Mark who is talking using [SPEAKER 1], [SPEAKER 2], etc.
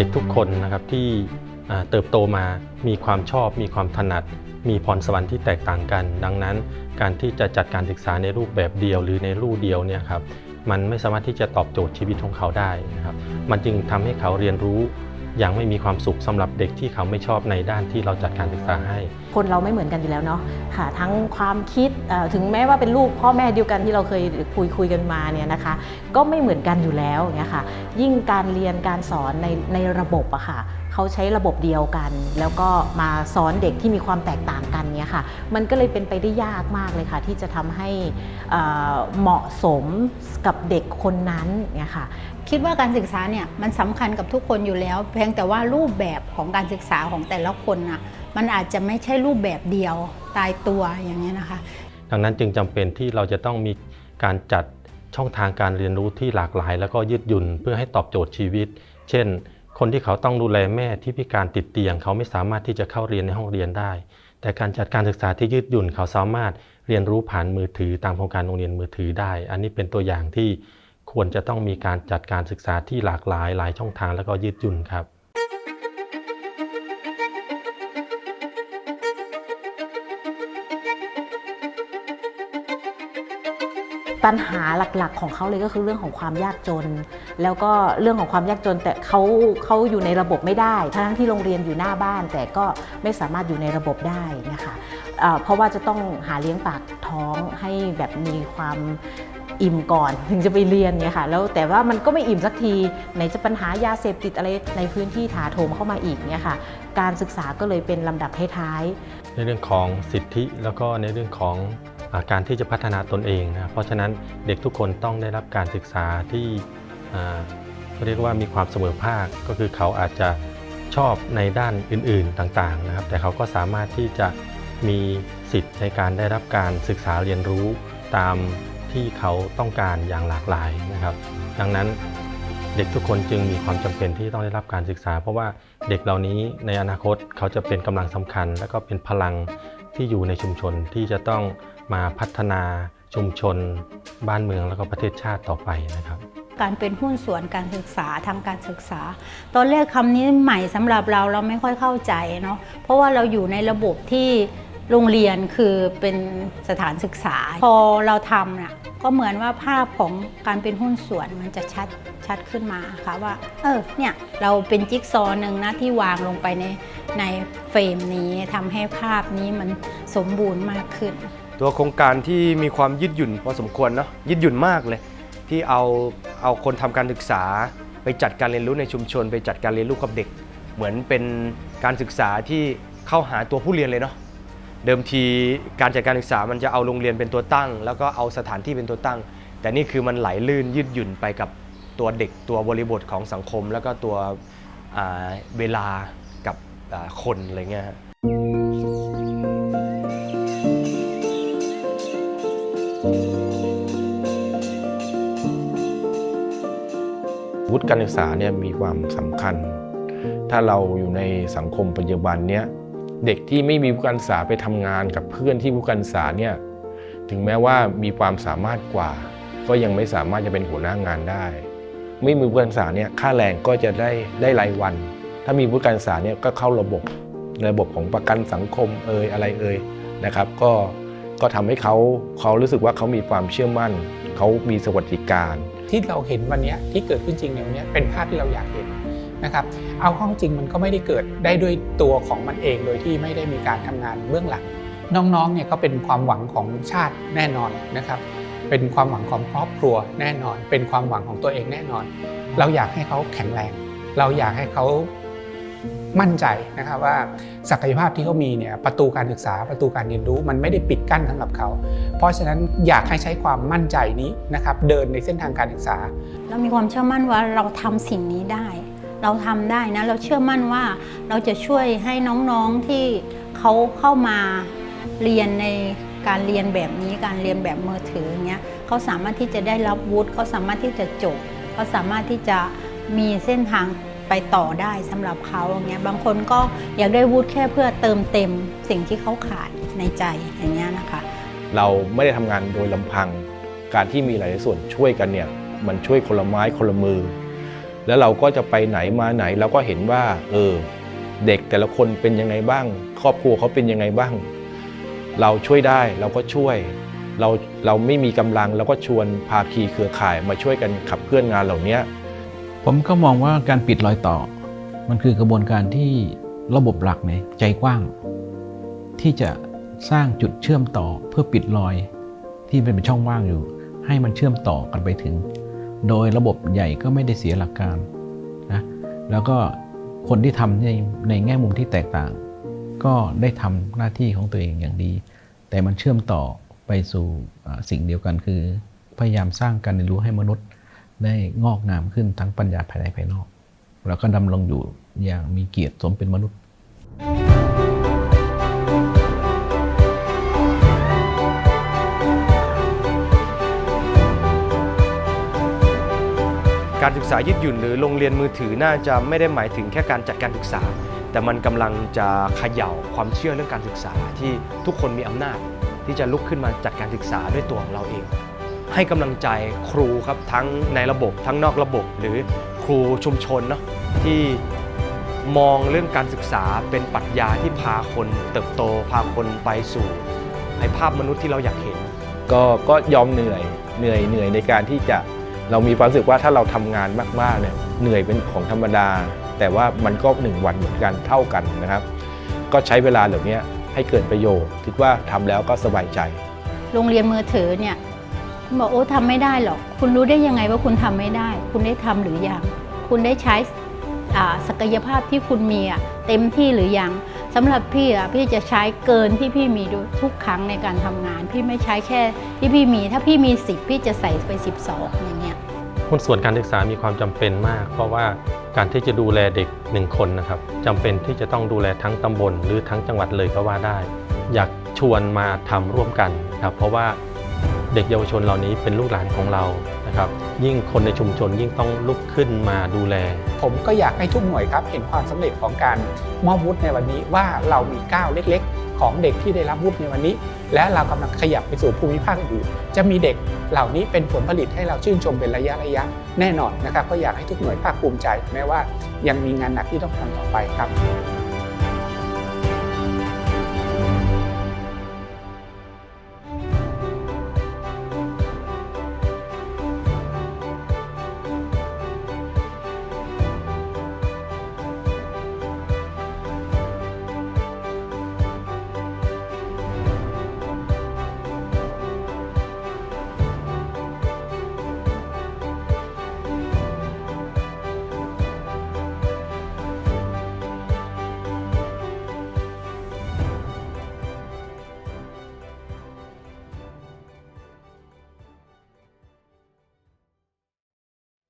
[SPEAKER 1] ด็กทุกคนนะครับที่เติบโตมามีความชอบ มีความถนัด มีพรสวรรค์ที่แตกต่างกัน ดังนั้น การที่จะจัดการศึกษาในรูปแบบเดียวหรือในรูปเดียวเนี่ยครับมันไม่สามารถที่จะตอบโจทย์ชีวิตของเขาได้นะครับ มันจึงทำให้เขาเรียนรู้ ยังไม่มีความสุขสำหรับเด็กที่เขาไม่ชอบในด้านที่เราจัดการศึกษาให้
[SPEAKER 2] คนเราไม่เหมือนกันอยู่แล้วเนาะค่ะ ทั้งความคิดถึงแม้ว่าเป็นลูกพ่อแม่เดียวกันที่เราเคยคุยคุยกันมาเนี่ยนะคะ ก็ไม่เหมือนกันอยู่แล้วเนี่ยค่ะ ยิ่งการเรียนการสอนในในระบบอะค่ะ เขาใช้ระบบเดียวกัน แล้วก็มาสอนเด็กที่มีความแตกต่างกันเนี่ยค่ะ มันก็เลยเป็นไปได้ยากมากเลยค่ะ ที่จะทำให้เหมาะสมกับเด็กคนนั้นเนี่ยค่ะ
[SPEAKER 3] คิดว่าการศึกษาเนี่ยมันสำคัญกับทุกคนอยู่แล้ว เพียงแต่ว่ารูปแบบของการศึกษาของแต่ละคนน่ะมันอาจจะไม่ใช่รูปแบบเดียวตายตัวอย่างเงี้นะคะ
[SPEAKER 1] ดังนั้นจึงจำเป็นที่เราจะต้องมีการจัดช่องทางการเรียนรู้ที่หลากหลาย แล้วก็ยืดหยุ่นเพื่อให้ตอบโจทย์ชีวิต เช่น คนที่เขาต้องดูแลแม่ที่พิการติดเตียง เขาไม่สามารถที่จะเข้าเรียนในห้องเรียนได้ แต่การจัดการศึกษาที่ยืดหยุ่นเขาสามารถเรียนรู้ผ่านมือถือตามโครงการโรงเรียนมือถือได้ อันนี้เป็นตัวอย่างที่ควรจะต้องมีการจัดการศึกษาที่หลากหลายหลายช่องทางแล้วก็ยืดหยุ่นครับ
[SPEAKER 2] ปัญหาหลักๆ ของเขาเลยก็คือเรื่องของความยากจน แล้วก็เรื่องของความยากจน แต่เขาเขาอยู่ในระบบไม่ได้ ทั้งที่โรงเรียนอยู่หน้าบ้าน แต่ก็ไม่สามารถอยู่ในระบบได้นะคะเพราะว่าจะต้องหาเลี้ยงปากท้องให้แบบมีความอิ่มก่อนถึงจะไปเรียนเนี่ยค่ะแล้วแต่ว่ามันก็ไม่อิ่มสักทีไหนจะปัญหายาเสพติดอะไรในพื้นที่ถาโถมเข้ามาอีกเนี่ยค่ะการศึกษาก็เลยเป็นลำดับท้ายๆ
[SPEAKER 1] ในเรื่องของสิทธิแล้วก็ในเรื่องของ การที่จะพัฒนาตนเองนะเพราะฉะนั้นเด็กทุกคนต้องได้รับการศึกษาที่อ่าเรียกว่ามีความเสมอภาคก็คือเขาอาจจะชอบในด้านอื่นๆต่างๆนะครับ แต่เขาก็สามารถที่จะมีสิทธิ์ในการได้รับการศึกษาเรียนรู้ตามที่เขาต้องการอย่างหลากหลายนะครับ ดังนั้นเด็กทุกคนจึงมีความจำเป็นที่ต้องได้รับการศึกษา เพราะว่าเด็กเหล่านี้ในอนาคตเขาจะเป็นกำลังสำคัญ และก็เป็นพลังที่อยู่ในชุมชนที่จะต้อง มาพัฒนาชุมชน บ้านเมืองแล้วก็ประเทศชาติต่อไปนะครับ
[SPEAKER 3] การเป็นหุ้นส่วนการศึกษาทางการศึกษา ตอนแรกคำนี้ใหม่สำหรับเราเราไม่ค่อยเข้าใจเนาะเพราะว่าเราอยู่ในระบบที่โรงเรียนคือเป็นสถานศึกษา พอเราทำเนี่ยก็เหมือนว่าภาพของการเป็นหุ้นส่วนมันจะชัดชัดขึ้นมาค่ะว่า เออเนี่ยเราเป็นจิ๊กซอว์หนึ่งนะที่วางลงไปในในเฟรมนี้ทำให้ภาพนี้มันสมบูรณ์มากขึ้น
[SPEAKER 4] ตัวโครงการที่มีความยืดหยุ่นพอสมควรเนาะยืดหยุ่นมากเลย ที่เอาเอาคนทำการศึกษา ไปจัดการเรียนรู้ในชุมชน ไปจัดการเรียนรู้กับเด็ก เหมือนเป็นการศึกษาที่เข้าหาตัวผู้เรียนเลยเนาะเดิมทีการจัดการศึกษามันจะเอาโรงเรียนเป็นตัวตั้ง แล้วก็เอาสถานที่เป็นตัวตั้ง แต่นี่คือมันไหลลื่นยืดหยุ่นไปกับตัวเด็กตัวบริบทของสังคม แล้วก็ตัวเวลากับคนอะไรเงี้ยฮะ
[SPEAKER 5] การศึกษาเนี่ยมีความสำคัญ ถ้าเราอยู่ในสังคมปัจจุบันเนี่ยเด็กที่ไม่มีการศึกษาไปทำงานกับเพื่อนที่วุฒิการศึกษาเนี่ยถึงแม้ว่ามีความสามารถกว่า ก็ยังไม่สามารถจะเป็นหัวหน้างานได้ ไม่มีวุฒิการศึกษาเนี่ยค่าแรงก็จะได้ได้รายวัน ถ้ามีวุฒิการศึกษาเนี่ยก็เข้าระบบระบบของประกันสังคมเอ่ยอะไรเอ่ยนะครับ ก็ ก็ทำให้เขาเขารู้สึกว่าเขามีความเชื่อมั่น เขามีสวัสดิการ
[SPEAKER 6] ที่เราเห็นวันนี้ที่เกิดขึ้นจริงในวันนี้เป็นภาพที่เราอยากเห็นนะครับเอาข้าจริงมันก็ไม่ได้เกิดได้ด้วยตัวของมันเองโดยที่ไม่ได้มีการทำงานเบื้องหลังน้องๆเนี่ยก็เป็นความหวังของชาติแน่นอนนะครับ เป็นความหวังของครอบครัวแน่นอน เป็นความหวังของตัวเองแน่นอน เราอยากให้เขาแข็งแรง เราอยากให้เขา มั่นใจนะครับว่าศักยภาพที่เขามีเนี่ยประตูการศึกษาประตูการเรียนรู้มันไม่ได้ปิดกั้นสำหรับเขา เพราะฉะนั้นอยากให้ใช้ความมั่นใจนี้นะครับเดินในเส้นทางการศึกษา
[SPEAKER 3] เรามีความเชื่อมั่นว่าเราทำสิ่งนี้ได้ เราทำได้นะ เราเชื่อมั่นว่าเราจะช่วยให้น้องๆที่เขาเข้ามาเรียนในการเรียนแบบนี้การเรียนแบบมือถืออย่างเงี้ยเขาสามารถที่จะได้รับวุฒิเขาสามารถที่จะจบเขาสามารถที่จะมีเส้นทาง ไปต่อได้สำหรับเขาอย่างเงี้ยบางคนก็อยากได้วุฒิแค่เพื่อเติมเต็มสิ่งที่เขาขาดในใจอย่างเงี้ยนะคะ
[SPEAKER 5] เราไม่ได้ทำงานโดยลำพัง การที่มีหลายส่วนช่วยกันเนี่ยมันช่วยคนละไม้คนละมือ แล้วเราก็จะไปไหนมาไหนเราก็เห็นว่า เออ เด็กแต่ละคนเป็นยังไงบ้าง ครอบครัวเขาเป็นยังไงบ้าง เราช่วยได้เราก็ช่วยเราเราไม่มีกำลังเราก็ชวนภาคีเครือข่ายมาช่วยกันขับเคลื่อนงานเหล่านี้
[SPEAKER 7] ผมก็มองว่าการปิดรอยต่อ มันคือกระบวนการที่ระบบหลักเนี่ยใจกว้าง ที่จะสร้างจุดเชื่อมต่อเพื่อปิดรอยที่เป็นช่องว่างอยู่ ให้มันเชื่อมต่อกันไปถึง โดยระบบใหญ่ก็ไม่ได้เสียหลักการนะแล้วก็คนที่ทำในในแง่มุมที่แตกต่าง ก็ได้ทำหน้าที่ของตัวเองอย่างดี แต่มันเชื่อมต่อไปสู่สิ่งเดียวกันคือ พยายามสร้างการเรียนรู้ให้มนุษย์ ได้งอกงามขึ้นทั้งปัญญาภายในภายนอก แล้วก็ดำรงอยู่อย่างมีเกียรติสมเป็นมนุษย์
[SPEAKER 4] การศึกษายืดหยุ่นหรือโรงเรียนมือถือน่าจะไม่ได้หมายถึงแค่การจัดการศึกษา แต่มันกำลังจะเขย่าความเชื่อเรื่องการศึกษาที่ทุกคนมีอำนาจ ที่จะลุกขึ้นมาจัดการศึกษาด้วยตัวของเราเอง ให้กำลังใจครูครับทั้งในระบบทั้งนอกระบบ หรือครูชุมชนเนาะที่มองเรื่องการศึกษาเป็นปรัชญาที่พาคนเติบโตพาคนไปสู่ไอภาพมนุษย์ที่เราอยากเห็น
[SPEAKER 5] ก็ก็ยอมเหนื่อยเหนื่อยเหนื่อยในการที่จะเรามีความรู้สึกว่าถ้าเราทำงานมากๆเนี่ยเหนื่อยเป็นของธรรมดา แต่ว่ามันก็หนึ่งวันเหมือนกันเท่ากันนะครับ ก็ใช้เวลาเหล่านี้ให้เกิดประโยชน์คิดว่าทำแล้วก็สบายใจ
[SPEAKER 3] โรงเรียนมือถือเนี่ยคุณ บอกโอ้ทำไม่ได้หรอก คุณรู้ได้ยังไงว่าคุณทำไม่ได้ คุณได้ทำหรือยัง คุณได้ใช้ศักยภาพที่คุณมีเต็มที่หรือยังสำหรับพี่อะพี่จะใช้เกินที่พี่มีทุกครั้งในการทำงาน พี่ไม่ใช้แค่ที่พี่มี ถ้าพี่มี 10 พี่จะใส่ไป 12 อย่างเงี้ย
[SPEAKER 1] หุ้นส่วนการศึกษามีความจำเป็นมาก เพราะว่าการที่จะดูแลเด็กหนึ่งคนนะครับจำเป็นที่จะต้องดูแลทั้งตำบล หรือทั้งจังหวัดเลยก็ว่าได้ อยากชวนมาทำร่วมกันครับเพราะว่า เด็กเยาวชนเหล่านี้เป็นลูกหลานของเรานะครับ ยิ่งคนในชุมชนยิ่งต้องลุกขึ้นมาดูแล
[SPEAKER 6] ผมก็อยากให้ทุกหน่วยครับ เห็นความสำเร็จของการมอบวุฒิในวันนี้ว่าเรามีก้าวเล็ก ๆ ของเด็กที่ได้รับวุฒิในวันนี้ และเรากำลังขยับไปสู่ภูมิภาคอื่นจะมีเด็กเหล่านี้เป็นผลผลิตให้เราชื่นชมเป็นระยะระยะแน่นอนนะครับ ก็อยากให้ทุกหน่วยภาคภูมิใจแม้ว่ายังมีงานหนักที่ต้องทำต่อไปครับ